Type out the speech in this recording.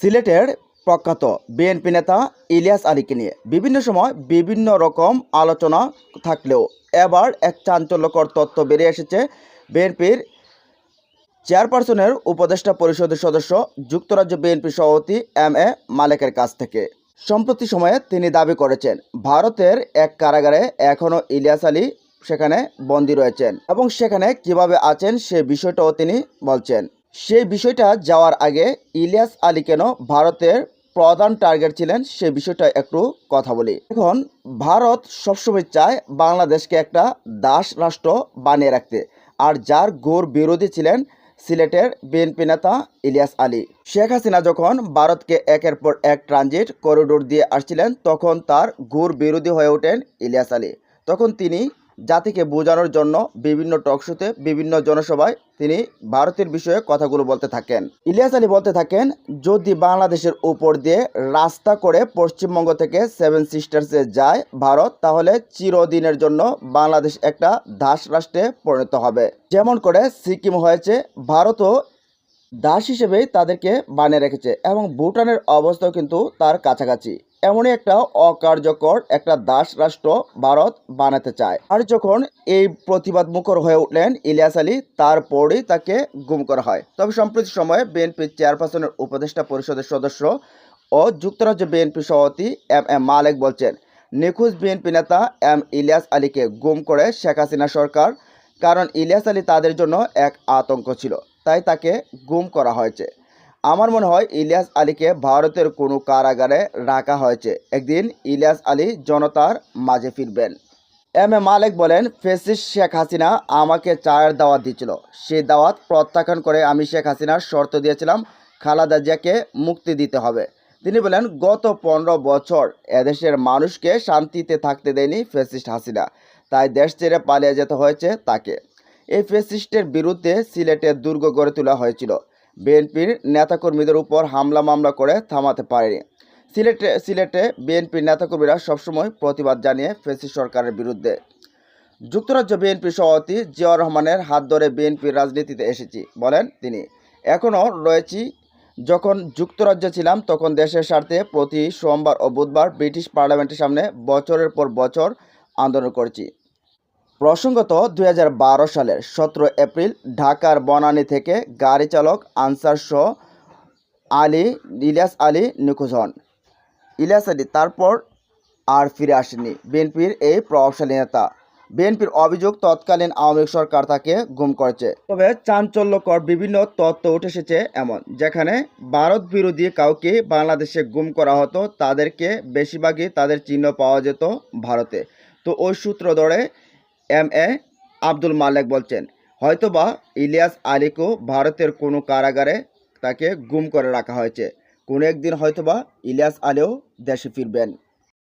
সিলেটের প্রখ্যাত বিএনপি নেতা ইলিয়াস আলীকে নিয়ে বিভিন্ন সময় বিভিন্ন রকম আলোচনা থাকলেও এবার এক চাঞ্চল্যকর তথ্য বেরিয়ে এসেছে বিএনপির চেয়ারপারসনের উপদেষ্টা পরিষদের সদস্য, যুক্তরাজ্য বিএনপি সভাপতি এম এ মালেকের কাছ থেকে। সম্প্রতি সময়ে তিনি দাবি করেছেন, ভারতের এক কারাগারে এখনও ইলিয়াস আলী সেখানে বন্দী রয়েছেন এবং সেখানে কীভাবে আছেন সে বিষয়টাও তিনি বলছেন। সেই বিষয়টা যাওয়ার আগে ইলিয়াস আলী কেন ভারতের প্রধান টার্গেট ছিলেন সে বিষয়টা একটু কথা বলি। এখন ভারত সবসময় চায় বাংলাদেশকে একটা দাস রাষ্ট্র বানিয়ে রাখতে। আর যার ঘোর বিরোধী ছিলেন সিলেটের বিএনপি নেতা ইলিয়াস আলী। শেখ হাসিনা যখন ভারতকে একের পর এক ট্রানজিট করিডোর দিয়ে আসছিলেন, তখন তার ঘোর বিরোধী হয়ে ওঠেন ইলিয়াস আলী। তখন তিনি জাতিকে বোঝানোর জন্য বিভিন্ন টকশোতে বিভিন্ন জনসভায় তিনি ভারতের বিষয়ে কথাগুলো বলতে থাকেন। ইলিয়াস আলী বলতে থাকেন, যদি বাংলাদেশের উপর দিয়ে রাস্তা করে পশ্চিমবঙ্গ থেকে সেভেন সিস্টার্সে যায় ভারত, তাহলে চিরদিনের জন্য বাংলাদেশ একটা দাস রাষ্ট্রে পরিণত হবে। যেমন করে সিকিম হয়েছে, ভারতও দাস হিসেবে তাদেরকে বানিয়ে রেখেছে এবং ভুটানের অবস্থাও কিন্তু তার কাছাকাছি। এমনই একটা অকার্যকর একটা দাস রাষ্ট্র ভারত বানাতে চায়। আর যখন এই প্রতিবাদ মুখর হয়ে উঠলেন ইলিয়াস আলী, তারপরেই তাকে গুম করা হয়। তবে সম্প্রতি সময়ে বিএনপির চেয়ারপারসনের উপদেষ্টা পরিষদের সদস্য ও যুক্তরাজ্য বিএনপি সভাপতি এম এম মালেক বলছেন, নিখোঁজ বিএনপি নেতা এম ইলিয়াস আলীকে গুম করে শেখ হাসিনা সরকার, কারণ ইলিয়াস আলী তাদের জন্য এক আতঙ্ক ছিল। তাই তাকে গুম করা হয়েছে। আমার মনে হয় ইলিয়াস আলীকে ভারতের কোনো কারাগারে রাখা হয়েছে। একদিন ইলিয়াস আলী জনতার মাঝে ফিরবেন। এম এ মালেক বলেন, ফেসিস শেখ হাসিনা আমাকে চায়ের দাওয়াত দিয়েছিল। সেই দাওয়াত প্রত্যাখ্যান করে আমি শেখ হাসিনার শর্ত দিয়েছিলাম, খালাদা জিয়াকে মুক্তি দিতে হবে। তিনি বলেন, গত পনেরো বছর এদেশের মানুষকে শান্তিতে থাকতে দেয়নি ফেসিস্ট হাসিনা। তাই দেশ ছেড়ে পালিয়ে যেতে হয়েছে তাকে। এই ফেসিস্টের বিরুদ্ধে সিলেটে দুর্গ গড়ে তোলা হয়েছিল। বিএনপির নেতাকর্মীদের উপর হামলা মামলা করে থামাতে পারেনি। সিলেটে সিলেটে বিএনপির নেতাকর্মীরা সবসময় প্রতিবাদ জানিয়ে ফেসি সরকারের বিরুদ্ধে। যুক্তরাজ্য বিএনপি সভাপতি জিয়াউর রহমানের হাত ধরে বিএনপির রাজনীতিতে এসেছি, বলেন তিনি। এখনও রয়েছি, যখন যুক্তরাজ্যে ছিলাম, তখন দেশের স্বার্থে প্রতি সোমবার ও বুধবার ব্রিটিশ পার্লামেন্টের সামনে বছরের পর বছর আন্দোলন করেছি। প্রসঙ্গত, দুই হাজার বারো সালের সতেরো এপ্রিল ঢাকার বনানী থেকে গাড়ি চালক আনসার শো আলী, ইলিয়াস আলী নিখোঁজ হন। ইলিয়াস আলী তারপর আর ফিরে আসেনি বিএনপির এই প্রভাবশালী নেতা। বিএনপির অভিযোগ, তৎকালীন আওয়ামী লীগ সরকার তাকে গুম করেছে। তবে চাঞ্চল্যকর বিভিন্ন তত্ত্ব উঠে এসেছে এমন, যেখানে ভারত বিরোধী কাউকে বাংলাদেশে গুম করা হতো, তাদেরকে বেশিরভাগই তাদের চিহ্ন পাওয়া যেত ভারতে। তো ওই সূত্র ধরে এম এ আব্দুল মালেক বলছেন, হয়তোবা ইলিয়াস আলীকেও ভারতের কোনো কারাগারে তাকে গুম করে রাখা হয়েছে। কোনো একদিন হয়তোবা ইলিয়াস আলীও দেশে ফিরবেন।